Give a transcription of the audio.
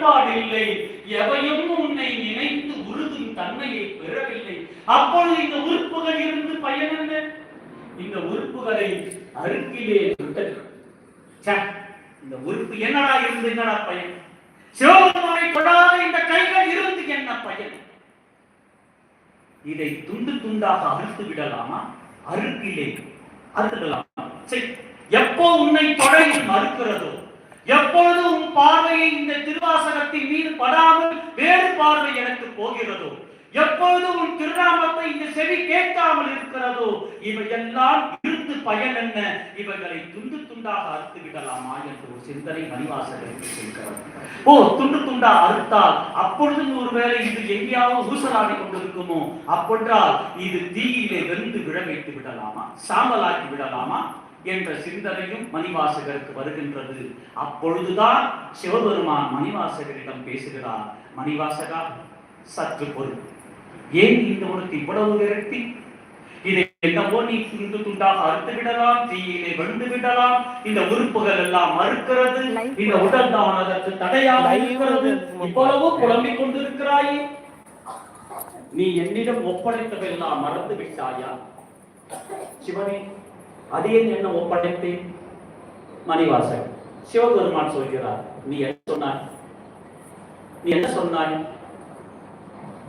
உடன்பாடு இல்லை எவையும் உன்னை நினைத்து உருதும் தன்மையை பெறவில்லை. அப்பொழுது இந்த உறுப்புகள் இருந்து பயன் என்ன? இந்த உறுப்புகளை அருகிலே விட்டது. இந்த உறுப்பு என்னடா இருந்து என்னடா பயன்? சிவபெருமானை தொடாத இந்த கைகள் இருந்து என்ன பயன்? இதை துண்டு துண்டாக அறுத்து விடலாமா? அருகிலே அறுத்துடலாமா? எப்போ உன்னை தொடையில் மறுக்கிறதோ எப்பொழுது உன் பார்வையை இந்த திருவாசகத்தின் மீது படாமல் வேறு பார்வை எனக்கு போகிறதோ? எப்பொழுது உன் திருநாமத்தை இந்த செவி கேட்காமல் இருக்கிறதோ? இவையெல்லாம் இருந்து பயன் என்ன? இவைகளை துண்டு துண்டாக அறுத்து விடலாமா என்று ஒரு சிந்தனை மணிவாசகருக்கு செல்கிறது ஓ துண்டு துண்டா அறுத்தால் அப்பொழுதும் ஒருவேளை இது எங்கேயாவது ஊசலாடி கொண்டிருக்குமோ? அப்பொன்றால் இது தீயிலே வெந்து விழ வைத்து விடலாமா? சாம்பலாக்கி விடலாமா? என்ற சிந்தனையும் மணிவாசகருக்கு வருகின்றது. அப்பொழுதுதான் சிவபெருமான் மணிவாசகரிடம் பேசுகிறார். மணிவாசகா சற்று பொருள் ஏன் இந்த உனக்கு இவ்வளவு விரக்தி? இதை என்னவோ நீ துண்டு துண்டாக அறுத்து விடலாம் தீயிலே வெண்டு விடலாம். இந்த உறுப்புகள் எல்லாம் மறுக்கிறது. இந்த உடல் தான் அதற்கு தடையாக இருக்கிறது. இவ்வளவு புலம்பிக் கொண்டிருக்கிறாயே. நீ என்னிடம் ஒப்படைத்ததெல்லாம் மறந்து விட்டாயா சிவனே அது ஏன் என்ன ஒப்படைத்தேன்? மணிவாசன் சிவபெருமான் சொல்கிறார் நீ என்ன சொன்னாய்? நீ என்ன சொன்னாய்?